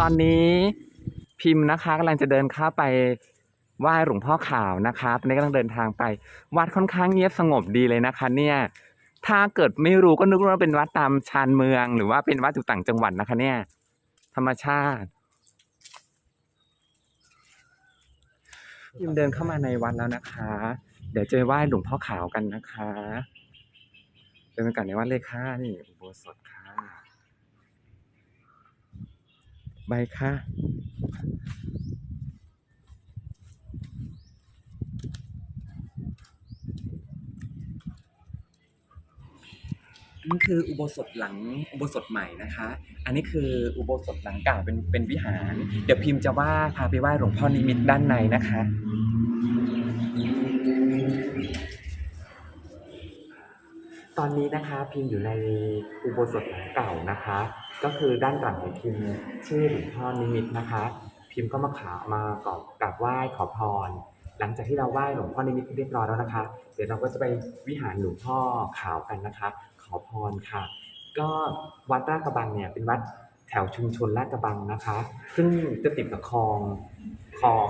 ตอนนี้พิมพ์นะคะกำลังจะเดินเข้าไปไหว้หลวงพ่อขาวนะคะตอนนี้กำลังเดินทางไป วัดค่อนข้างเงียบสงบดีเลยนะคะ เนี่ย ถ้าเกิดไม่รู้ก็นึกว่าเป็นวัดตามชานเมือง หรือว่าเป็นวัดอยู่ต่างจังหวัดนะคะ เนี่ย ธรรมชาติพิมเดินเข้ามาในวัดแล้วนะคะ เดี๋ยวจะไปไหว้หลวงพ่อขาวกันนะคะเดินกันในวัดเลยค่ะนี่อุโบสถค่ะ ใบค่ะนี่คืออุโบสถหลังอุโบสถใหม่นะคะ อันนี้คืออุโบสถหลังเก่าเป็นเป็นวิหาร เดี๋ยวพิมพ์จะว่าพาไปไหว้หลวงพ่อนิมิตด้านในนะคะ ตอนนี้นะคะพิมพ์อยู่ในอุโบสถหลังเก่านะคะ ก็คือด้านหลังของพิมพ์ชื่อหลวงพ่อนิมิตนะคะ พิมพ์ก็มาขามากราบกราบไหว้ขอพร หลังจากที่เราไหว้หลวงพ่อนิมิตเรียบร้อยแล้วนะคะ เดี๋ยวเราก็จะไปวิหารหลวงพ่อขาวกันนะคะ ขอพรค่ะ ก็วัดลาดกระบังเนี่ยเป็นวัดแถวชุมชนลาดกระบังนะคะ ซึ่งจะติดกับคลองคลอง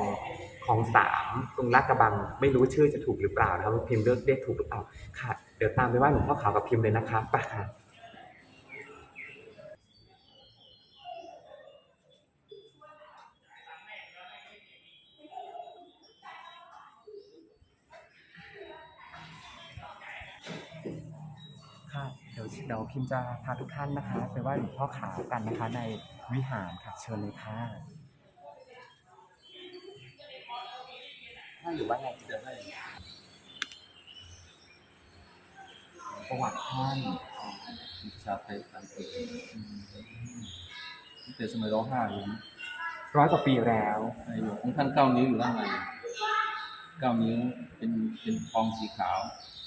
คลองสามตรงลาดกระบัง ไม่รู้ชื่อจะถูกหรือเปล่านะครับว่าพิมพ์เลือกเรียกถูกหรือเปล่าค่ะ เดี๋ยวตามไปไหว้หลวงพ่อขาวกับพิมพ์เลยนะคะไปค่ะค่ะเดี๋ยวเดี๋ยวพิมพ์จะพาทุกท่านนะคะ ไปไหว้หลวงพ่อขาวกันนะคะ ในวิหารค่ะเชิญเลยค่ะถ้าหรือว่าไงเดินได้ ประวัติท่านชาไทยสันติตั้งแต่สมัยร้องห้าอยู่ร้อยกว่าปีแล้วในหลวงของท่านเก้านิ้วอยู่ด้านในเก้านิ้วเป็นเป็นทองสีขาว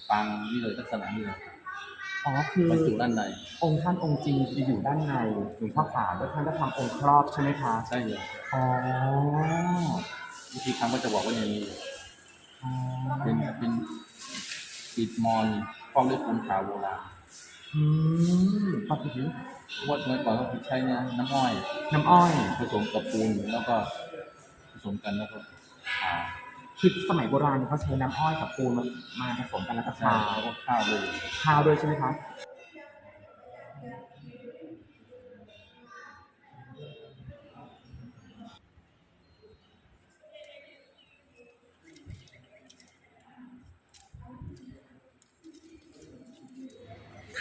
ปางนี่เลยลักษณะนี้เลยอ๋อคือบรรจุด้านใน องค์ท่านองค์จริงจะอยู่ด้านในหลวงพ่อขาวแล้วท่านก็ทำองค์ครอบใช่ไหมคะใช่เลยอ๋อวิธีทำก็จะบอกว่าอย่างนี้อ๋อเป็นเป็นปิดมอน ครอบด้วยปูนขาวโบราณอืมปฏิทินเพราะว่าเมื่อก่อนเขาใช้เนี่ยน้ำอ้อย น้ำอ้อย ผสมกับปูนแล้วก็ผสมกันแล้วก็ทาคือสมัยโบราณเขาใช้น้ำอ้อยกับปูนมามาผสมกันแล้วก็ใช่ทาแล้วก็ข้าวเลยข้าวด้วยใช่ไหมคะ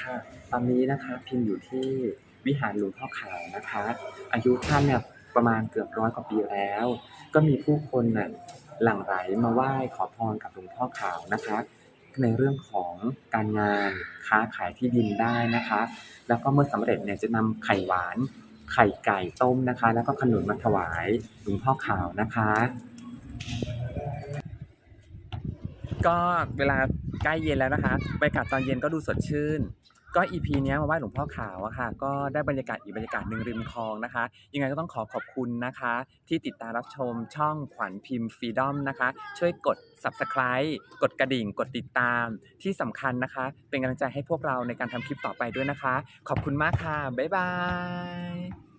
ค่ะ ตอนนี้นะคะพิมพ์อยู่ที่วิหารหลวงพ่อขาวนะคะ อายุท่านเนี่ยประมาณเกือบร้อยกว่าปีแล้ว ก็มีผู้คนน่ะหลั่งไหลมาไหว้ขอพรกับหลวงพ่อขาวนะคะ ในเรื่องของการงานค้าขายที่ดินได้นะคะ แล้วก็เมื่อสำเร็จเนี่ยจะนำไข่หวาน ไข่ไก่ต้มนะคะ แล้วก็ขนุนมาถวายหลวงพ่อขาวนะคะ ก็เวลา ใกล้เย็นแล้วนะคะบรรยากาศตอนเย็นก็ดูสดชื่น ก็อีพีนี้มาไหว้หลวงพ่อขาวอะค่ะ ก็ได้บรรยากาศอีกบรรยากาศหนึ่งริมคลองนะคะ ยังไงก็ต้องขอขอบคุณนะคะ ที่ติดตามรับชมช่องขวัญพิมพ์ฟรีดอมนะคะ ช่วยกด subscribe กดกระดิ่ง กดติดตามที่สำคัญนะคะ เป็นกำลังใจให้พวกเราในการทำคลิปต่อไปด้วยนะคะ ขอบคุณมากค่ะ บ๊ายบาย